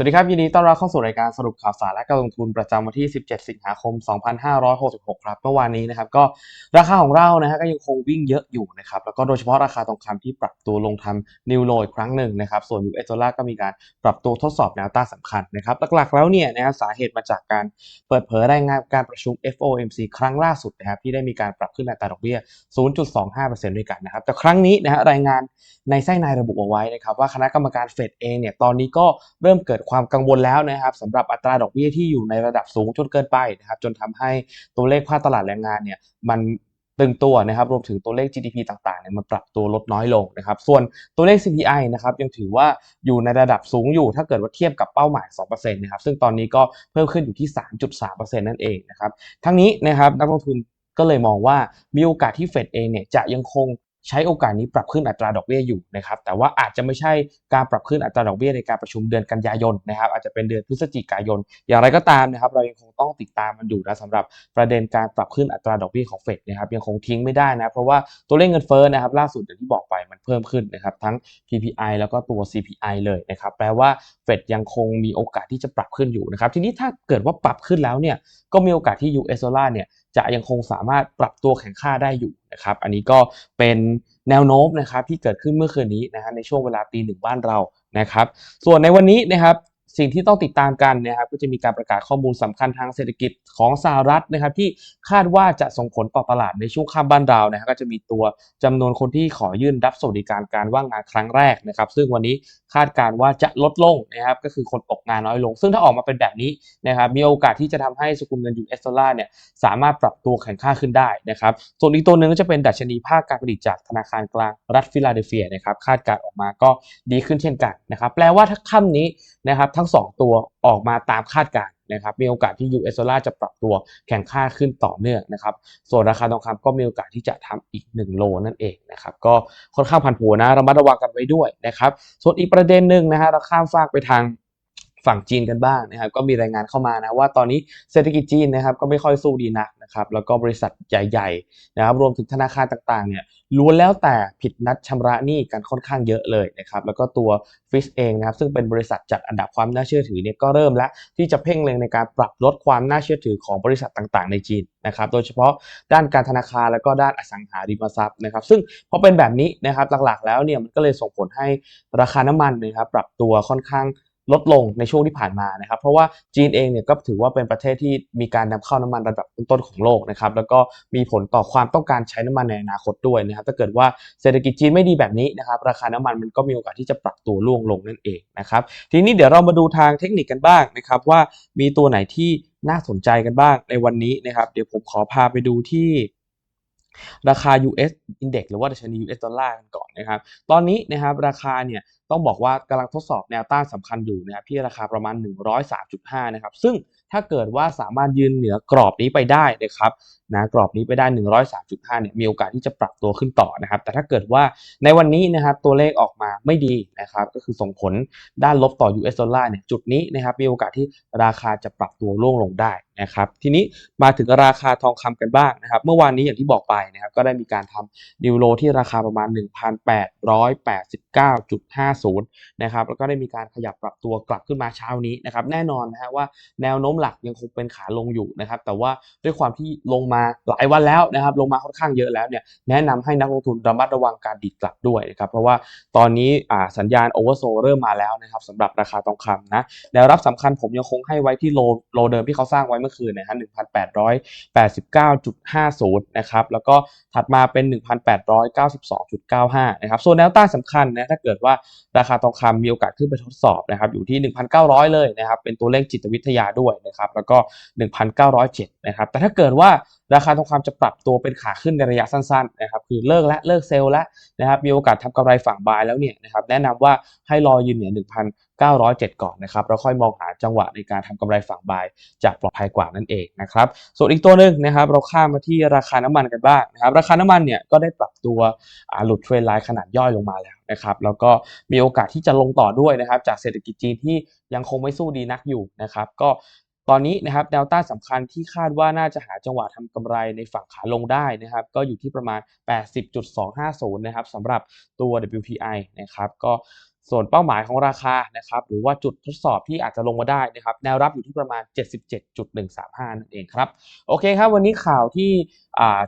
สวัสดีครับ ยินดีต้อนรับเข้าสู่รายการสรุปข่าวสารและการลงทุนประจำวันที่ 17 สิงหาคม 2566 ครับ เมื่อวานนี้นะครับก็ราคาของเรานะฮะก็ยังคงวิ่งเยอะอยู่นะครับแล้วก็โดยเฉพาะราคาทองคำที่ปรับตัวลงทำนิวโลอีกครั้งหนึ่งนะครับส่วน US ดอลลาร์ก็มีการปรับตัวทดสอบแนวต้านสำคัญนะครับหลักๆแล้วเนี่ยนะฮะสาเหตุมาจากการเปิดเผยรายงานการประชุม FOMC ครั้งล่าสุดนะครับที่ได้มีการปรับขึ้นอัตราดอกเบี้ย 0.25%ด้วยกันนะครับแต่ครั้งนี้นะฮะรายงานในไส้ในระบุเอาไว้นะครับว่าคณะกรรมการเฟดเองเนี่ยตอนนี้ก็เริ่มเกิดความกังวลแล้วนะครับสำหรับอัตราดอกเบี้ยที่อยู่ในระดับสูงจนเกินไปนะครับจนทำให้ตัวเลขภาคตลาดแรงงานเนี่ยมันตึงตัวนะครับรวมถึงตัวเลข GDP ต่างๆเนี่ยมันปรับตัวลดน้อยลงนะครับส่วนตัวเลข CPI นะครับยังถือว่าอยู่ในระดับสูงอยู่ ถ้าเกิดว่าเทียบกับเป้าหมาย 2%นะครับซึ่งตอนนี้ก็เพิ่มขึ้นอยู่ที่ 3.3%นั่นเองนะครับทั้งนี้นะครับนักลงทุนก็เลยมองว่ามีโอกาสที่เฟดเองเนี่ยจะยังคง ใช้โอกาสนี้ปรับขึ้นอัตราดอกเบี้ยอยู่นะครับ แต่ว่าอาจจะไม่ใช่การปรับขึ้นอัตราดอกเบี้ยในการประชุมเดือนกันยายนนะครับ อาจจะเป็นเดือนพฤศจิกายน อย่างไรก็ตามนะครับ เรายังคงต้องติดตามมันอยู่นะสำหรับประเด็นการปรับขึ้นอัตราดอกเบี้ยของเฟดนะครับยังคงทิ้งไม่ได้นะเพราะว่าตัวเลขเงินเฟ้อนะครับ ล่าสุดอย่างที่บอกไปมันเพิ่มขึ้นนะครับทั้ง PPI แล้วก็ตัว CPI เลยนะครับแปลว่าเฟดยังคงมีโอกาสที่จะปรับขึ้นอยู่นะครับทีนี้ถ้าเกิดว่าปรับขึ้นแล้วเนี่ยก็มีโอกาสที่ US ดอลลาร์เนี่ย จะยังคงสามารถปรับตัวแข็งค่าได้อยู่นะครับ อันนี้ก็เป็นแนวโน้มนะครับที่เกิดขึ้นเมื่อคืนนี้นะฮะในช่วงเวลาตีหนึ่งบ้านเรานะครับ ส่วนในวันนี้นะครับ สิ่งที่ต้องติดตามกันนะครับก็จะมีการประกาศข้อมูลสำคัญทางเศรษฐกิจของสหรัฐนะครับ ที่คาดว่าจะส่งผลต่อตลาดในช่วงค่ำบ้านเรานะครับก็จะมีตัวจำนวนคนที่ขอยื่นรับสวัสดิการการว่างงานครั้งแรกนะครับ ซึ่งวันนี้คาดการว่าจะลดลงนะครับก็คือคนตกงานน้อยลง ซึ่งถ้าออกมาเป็นแบบนี้นะครับมีโอกาสที่จะทำให้สกุลเงิน US ดอลลาร์เนี่ยสามารถปรับตัวแข็งค่าขึ้นได้นะครับส่วนอีกตัวหนึ่งก็จะเป็นดัชนีภาคการผลิตจากธนาคารกลางรัฐฟิลาเดลเฟียนะครับคาดการออกมาก็ดีขึ้นเช่นกันนะครับแปลว่าถ้าค่ำนี้นะครับทั้งสองตัวออกมาตามคาดการนะครับมีโอกาสที่ US ดอลลาร์จะปรับตัวแข็งค่าขึ้นต่อเนื่องนะครับส่วนราคาทองคำก็มีโอกาสที่จะทำอีก 1 โลนั่นเองนะครับก็ค่อนข้างผันผวนนะระมัดระวังกันไว้ด้วยนะครับส่วนอีกประเด็นหนึ่งนะฮะเราข้ามฟากไปทาง ฝั่งจีนกันบ้างนะครับก็มีรายงานเข้ามานะว่าตอนนี้เศรษฐกิจจีนนะครับก็ไม่ค่อยสู้ดีนักนะครับแล้วก็บริษัทใหญ่ๆนะครับรวมถึงธนาคารต่างๆเนี่ยล้วนแล้วแต่ผิดนัดชำระหนี้กันค่อนข้างเยอะเลยนะครับแล้วก็ตัวฟิชเองนะครับซึ่งเป็นบริษัทจัดอันดับความน่าเชื่อถือเนี่ยก็เริ่มแล้วที่จะเพ่งเล็งในการปรับลดความน่าเชื่อถือของบริษัทต่างๆ ในจีนนะครับโดยเฉพาะด้านการธนาคารแล้วก็ด้านอสังหาริมทรัพย์นะครับซึ่งพอเป็นแบบนี้นะครับหลักๆแล้วเนี่ยมันก็เลยส่งผลให้ราคาน้ำมันนะครับปรับตัวค่อนข้าง ลดลงในช่วงที่ผ่านมานะครับ เพราะว่าจีนเองเนี่ยก็ถือว่าเป็นประเทศที่มีการนำเข้าน้ำมันระดับต้นๆของโลกนะครับ แล้วก็มีผลต่อความต้องการใช้น้ำมันในอนาคตด้วยนะครับ ถ้าเกิดว่าเศรษฐกิจจีนไม่ดีแบบนี้นะครับ ราคาน้ำมันมันก็มีโอกาสที่จะปรับตัวร่วงลงนั่นเองนะครับ ทีนี้เดี๋ยวเรามาดูทางเทคนิคกันบ้างนะครับว่ามีตัวไหนที่น่าสนใจกันบ้างในวันนี้นะครับ เดี๋ยวผมขอพาไปดูที่ ราคา US Index หรือว่าดัชนี US ดอลลาร์กันก่อนนะครับ ตอนนี้นะครับราคาเนี่ยต้องบอกว่ากำลังทดสอบแนวต้านสำคัญอยู่นะครับที่ราคาประมาณ 103.5 นะครับ ซึ่งถ้าเกิดว่าสามารถยืนเหนือกรอบนี้ไปได้นะครับนะกรอบนี้ไปได้ 103.5 เนี่ยมีโอกาสที่จะปรับตัวขึ้นต่อนะครับ แต่ถ้าเกิดว่าในวันนี้นะครับตัวเลขออกมาไม่ดีนะครับก็คือส่งผลด้านลบต่อ US ดอลลาร์เนี่ยจุดนี้นะครับมีโอกาสที่ราคาจะปรับตัวร่วงลงได้ นะครับทีนี้มาถึงราคาทองคำกันบ้างนะครับเมื่อวานนี้อย่างที่บอกไปนะครับก็ได้มีการทำดิวโลที่ราคาประมาณ 1,889.50นะครับแล้วก็ได้มีการขยับปรับตัวกลับขึ้นมาเช้านี้นะครับแน่นอนนะฮะว่าแนวโน้มหลักยังคงเป็นขาลงอยู่นะครับแต่ว่าด้วยความที่ลงมาหลายวันแล้วนะครับลงมาค่อนข้างเยอะแล้วเนี่ยแนะนำให้นักลงทุนระมัดระวังการดีดกลับด้วยนะครับเพราะว่าตอนนี้สัญญาณโอเวอร์โซเริ่มมาแล้วนะครับสำหรับราคาทองคำนะแนวรับสำคัญผมยังคงให้ไว้ที่โลโลเดิมที่เขาสร้างไว้เมื่อคืนนะฮะ1,889.50 นะครับ แล้วก็ถัดมาเป็น 1,892.95 นะครับส่วนแนวต้านสำคัญนะ ถ้าเกิดว่าราคาทองคำมีโอกาสขึ้นไปทดสอบนะครับ อยู่ที่ 1,900 เลยนะครับ เป็นตัวเลขจิตวิทยาด้วยนะครับ แล้วก็ 1,907 นะครับ แต่ถ้าเกิดว่าราคาทองคำจะปรับตัวเป็นขาขึ้นในระยะสั้นๆนะครับ คือเลิกและเลิกเซลล์แล้วนะครับ มีโอกาสทำกำไรฝั่งบายแล้วเนี่ยนะครับ แนะนำว่าให้รอยืนเหนือ 907 ก่อนนะครับแล้วค่อยมองหาจังหวะในการทำกำไรฝั่งบายจะปลอดภัยกว่านั่นเองนะครับส่วนอีกตัวหนึ่งนะครับเราข้ามมาที่ราคาน้ำมันกันบ้างนะครับราคาน้ำมันเนี่ยก็ได้ปรับตัวหลุดเทรนไลน์ขนาดย่อยลงมาแล้วนะครับแล้วก็มีโอกาสที่จะลงต่อด้วยนะครับจากเศรษฐกิจจีนที่ยังคงไม่สู้ดีนักอยู่นะครับก็ตอนนี้นะครับแนวต้านสำคัญที่คาดว่าน่าจะหาจังหวะทำกำไรในฝั่งขาลงได้นะครับ ก็อยู่ที่ประมาณ 80.250 นะครับสำหรับตัว WPI นะครับ ก็ ส่วนเป้าหมายของราคานะครับหรือว่าจุดทดสอบที่อาจจะลงมาได้นะครับแนวรับอยู่ที่ประมาณ 77.135 นั่นเองครับโอเคครับวันนี้ข่าวที่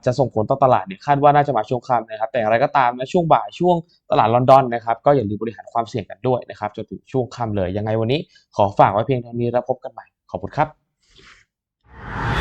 จะส่งผลต่อตลาดเนี่ยคาดว่าน่าจะมาช่วงค่ำนะครับแต่อย่างไรก็ตามนะช่วงบ่ายช่วงตลาดลอนดอนนะครับก็อย่าลืมบริหารความเสี่ยงกันด้วยนะครับจนถึงช่วงค่ำเลยยังไงวันนี้ขอฝากไว้เพียงเท่านี้แล้วพบกันใหม่ขอบคุณครับ